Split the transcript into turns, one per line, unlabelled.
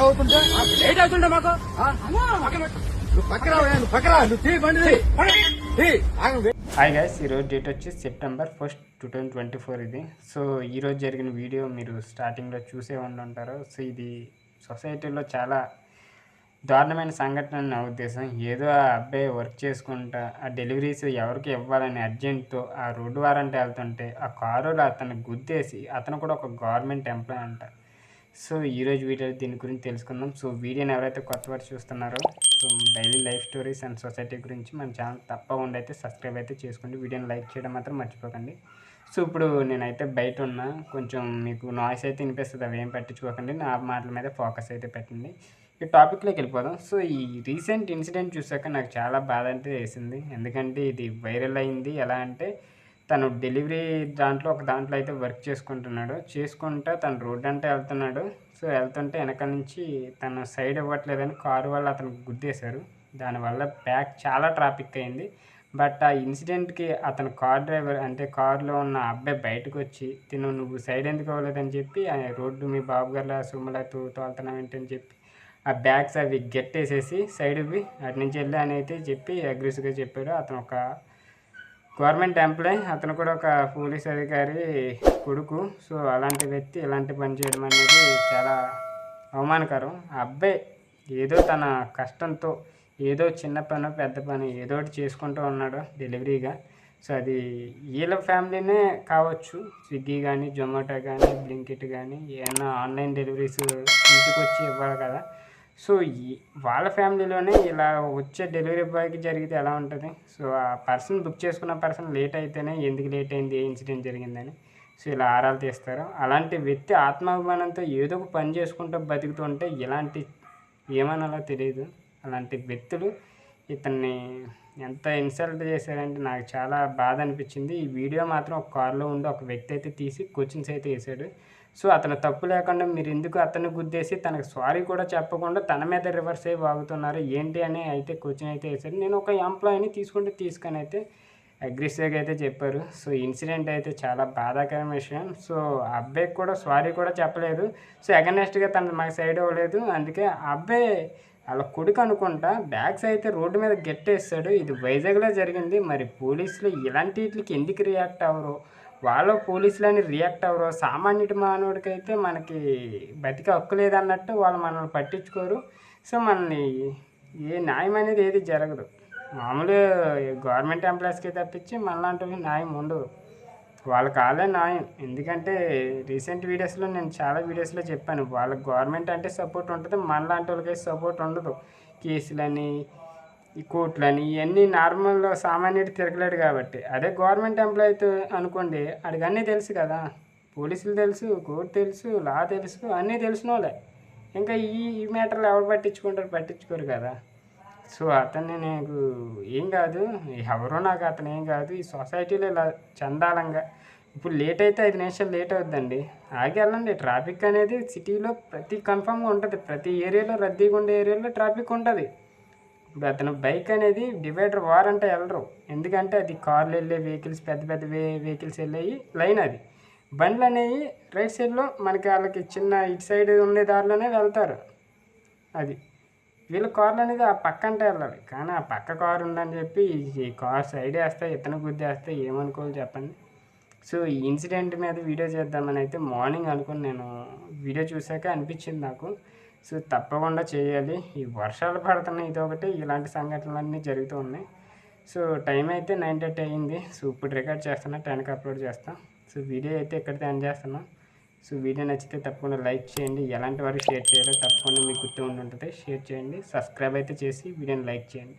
అవుతుంటే
అవుతుండే మాకు
నువ్వు నువ్వు నువ్వు తీ బండి
హాయ్ గైస్ ఈరోజు డేట్ వచ్చి September first two thousand twenty four ఇది సో ఈరోజు జరిగిన వీడియో మీరు స్టార్టింగ్లో చూసే ఉండి ఉంటారు సో ఇది సొసైటీలో చాలా దారుణమైన సంఘటన నా ఉద్దేశం. ఏదో ఆ అబ్బాయి వర్క్ చేసుకుంటా ఆ డెలివరీస్ ఎవరికి ఇవ్వాలని అర్జెంట్తో ఆ రోడ్డు వారంటే వెళ్తుంటే ఆ కారులో అతను గుద్దేసి అతను కూడా ఒక గవర్నమెంట్ ఎంప్లాయ్ అంట. సో ఈరోజు వీడియో దీని గురించి తెలుసుకుందాం. సో వీడియోని ఎవరైతే కొత్త వారు చూస్తున్నారో so daily life stories and society గురించి మన ఛానల్ తప్పకుండా అయితే సబ్స్క్రైబ్ అయితే చేసుకోండి. వీడియోని లైక్ చేయడం మాత్రం మర్చిపోకండి. సో ఇప్పుడు నేనైతే బయట ఉన్నా కొంచెం మీకు నాయిస్ అయితే వినిపిస్తుంది అవి ఏం పట్టించుకోకండి. నా మాటల మీద ఫోకస్ అయితే పెట్టండి. ఈ టాపిక్లోకి వెళ్ళిపోదాం. సో ఈ రీసెంట్ ఇన్సిడెంట్ చూసాక నాకు చాలా బాధ అంటే వేసింది. ఎందుకంటే ఇది వైరల్ అయింది. ఎలా అంటే తను డెలివరీ దాంట్లో ఒక దాంట్లో అయితే వర్క్ చేసుకుంటున్నాడు. చేసుకుంటా తను రోడ్ అంటే వెళ్తున్నాడు. సో వెళ్తుంటే వెనక నుంచి తను సైడ్ ఇవ్వట్లేదని కారు వల్ల అతను గుద్దేశారు. దానివల్ల బ్యాక్ చాలా ట్రాఫిక్ అయింది. బట్ ఆ ఇన్సిడెంట్కి అతను కార్ డ్రైవర్ అంటే కారులో ఉన్న అబ్బాయి బయటకు వచ్చి తిను నువ్వు సైడ్ ఎందుకు అవ్వలేదని చెప్పి రోడ్డు మీ బాబు గారు సుమలతో తోలుతున్నావు ఏంటని చెప్పి ఆ బ్యాగ్స్ అవి గెట్టేసేసి సైడ్వి అటు నుంచి వెళ్ళి అని అయితే చెప్పి అగ్రెసివ్గా చెప్పాడు. అతను ఒక గవర్నమెంట్ ఎంప్లాయ్. అతను కూడా ఒక పోలీస్ అధికారి కొడుకు. సో అలాంటి వ్యక్తి ఇలాంటి పని చేయడం అనేది చాలా అవమానకరం. ఆ అబ్బాయి ఏదో తన కష్టంతో ఏదో చిన్న పని పెద్ద పని ఏదో ఒకటి చేసుకుంటూ ఉన్నాడు డెలివరీగా. సో అది వీళ్ళ ఫ్యామిలీనే కావచ్చు. స్విగ్గీ కానీ జొమాటో కానీ బ్లింకిట్ కానీ ఏమైనా ఆన్లైన్ డెలివరీస్ ఇంటికి వచ్చి ఇవ్వాలి కదా. సో ఈ వాళ్ళ ఫ్యామిలీలోనే ఇలా వచ్చే డెలివరీ బాయ్కి జరిగితే ఎలా ఉంటుంది? సో ఆ పర్సన్ బుక్ చేసుకున్న పర్సన్ లేట్ అయితేనే ఎందుకు లేట్ అయింది ఏ ఇన్సిడెంట్ జరిగిందని. సో ఇలా ఆరాలు తీస్తారు. అలాంటి వ్యక్తి ఆత్మాభిమానంతో ఏదో ఒక పని చేసుకుంటూ బతుకుతుంటే ఇలాంటి ఏమనాలో తెలియదు అలాంటి వ్యక్తులు ఇతన్ని ఎంత ఇన్సల్ట్ చేశారంటే నాకు చాలా బాధ అనిపించింది. ఈ వీడియో మాత్రం ఒక కారులో ఉండి ఒక వ్యక్తి అయితే తీసి క్వశ్చన్స్ అయితే వేసాడు సో అతను తప్పు లేకుండా మీరు ఎందుకు అతన్ని గుద్దేసి తనకు సారీ కూడా చెప్పకుండా తన మీద రివర్స్ అయ్యి వాగుతున్నారు ఏంటి అని అయితే క్వశ్చన్ అయితే వేశారు నేను ఒక ఎంప్లాయీని తీసుకుంటే తీసుకొని అయితే అగ్రెసివ్గా అయితే చెప్పారు. సో ఇన్సిడెంట్ అయితే చాలా బాధాకరమైన విషయం. సో అబ్బాయికి కూడా సారీ కూడా చెప్పలేదు. సో అగనెస్ట్గా తన మాకు సైడ్ అవ్వలేదు. అందుకే ఆ అబ్బాయి వాళ్ళ కొడుకు అనుకుంటా బ్యాగ్స్ అయితే రోడ్డు మీద గెట్టేస్తాడు. ఇది వైజాగ్లో జరిగింది. మరి పోలీసులు ఇలాంటి వీటికి ఎందుకు రియాక్ట్ అవ్వరు? వాళ్ళ పోలీసులని రియాక్ట్ అవ్వరు. సామాన్యుడి మానవుడికైతే మనకి బతికే హక్కు లేదన్నట్టు వాళ్ళు మనల్ని పట్టించుకోరు. సో మనల్ని ఏ న్యాయం అనేది ఏది జరగదు. మామూలు గవర్నమెంట్ ఎంప్లాయీస్కి తప్పించి మనలాంటి వాళ్ళకి న్యాయం ఉండదు. వాళ్ళ కాలే న్యాయం ఎందుకంటే రీసెంట్ వీడియోస్లో నేను చాలా వీడియోస్లో చెప్పాను. వాళ్ళకి గవర్నమెంట్ అంటే సపోర్ట్ ఉంటుంది మనలాంటి వాళ్ళకి సపోర్ట్ ఉండదు. కేసులని ఈ కోర్టులని ఇవన్నీ నార్మల్ సామాన్యుడు తిరగలేడు కాబట్టి. అదే గవర్నమెంట్ ఎంప్లాయ్ అయితే అనుకోండి అడిగి అన్నీ తెలుసు కదా. పోలీసులు తెలుసు కోర్టు తెలుసు లా తెలుసు అన్నీ తెలిసిన వాళ్ళే ఇంకా ఈ ఈ మ్యాటర్లు ఎవరు పట్టించుకుంటారు? పట్టించుకోరు కదా. సో అతన్ని నాకు ఏం కాదు ఎవరో నాకు అతను ఏం కాదు ఈ సొసైటీలో ఇలా చందాలంగా ఇప్పుడు లేట్ అయితే ఐదు నిమిషాలు లేట్ అవుద్దండి. ఆగి వెళ్ళండి. ట్రాఫిక్ అనేది సిటీలో ప్రతి కన్ఫామ్గా ఉంటుంది. ప్రతి ఏరియాలో రద్దీగా ఉండే ఏరియాలో ట్రాఫిక్ ఉంటుంది. ఇప్పుడు అతను బైక్ అనేది డివైడర్ వార్ అంటే వెళ్ళరు. ఎందుకంటే అది కార్లు వెళ్ళే వెహికల్స్ పెద్ద పెద్ద వే వెహికల్స్ వెళ్ళేవి లైన్ అది. బండ్లు అనేవి రైట్ సైడ్లో మనకి వాళ్ళకి చిన్న ఇటు సైడ్ ఉండే దారిలోనే వెళ్తారు. అది. వీళ్ళ కార్లు అనేది ఆ పక్క అంటే వెళ్ళాలి. కానీ ఆ పక్క కారు ఉందని చెప్పి ఈ కార్ సైడ్ వేస్తే ఇతను గుద్దేస్తే ఏమనుకోవాలి చెప్పండి? సో ఈ ఇన్సిడెంట్ మీద వీడియో చేద్దామని అయితే మార్నింగ్ అనుకుని నేను వీడియో చూసాక అనిపించింది నాకు. సో తప్పకుండా చేయాలి. ఈ వర్షాలు పడుతున్నాయి. ఇదొకటి ఇలాంటి సంఘటనలన్నీ జరుగుతూ ఉన్నాయి. సో టైం అయితే నైన్ థర్టీ అయ్యింది సో ఇప్పుడు రికార్డ్ చేస్తున్నా టెన్కి అప్లోడ్ చేస్తాను సో వీడియో అయితే ఇక్కడితో ఎండ్ చేస్తున్నాను సో వీడియో నచ్చితే తప్పకుండా లైక్ చేయండి. ఎలాంటి వారికి షేర్ చేయాలో తప్పకుండా మీకు గుర్తు ఉండి ఉంటుంది. షేర్ చేయండి. సబ్స్క్రైబ్ అయితే చేసి వీడియోని లైక్ చేయండి.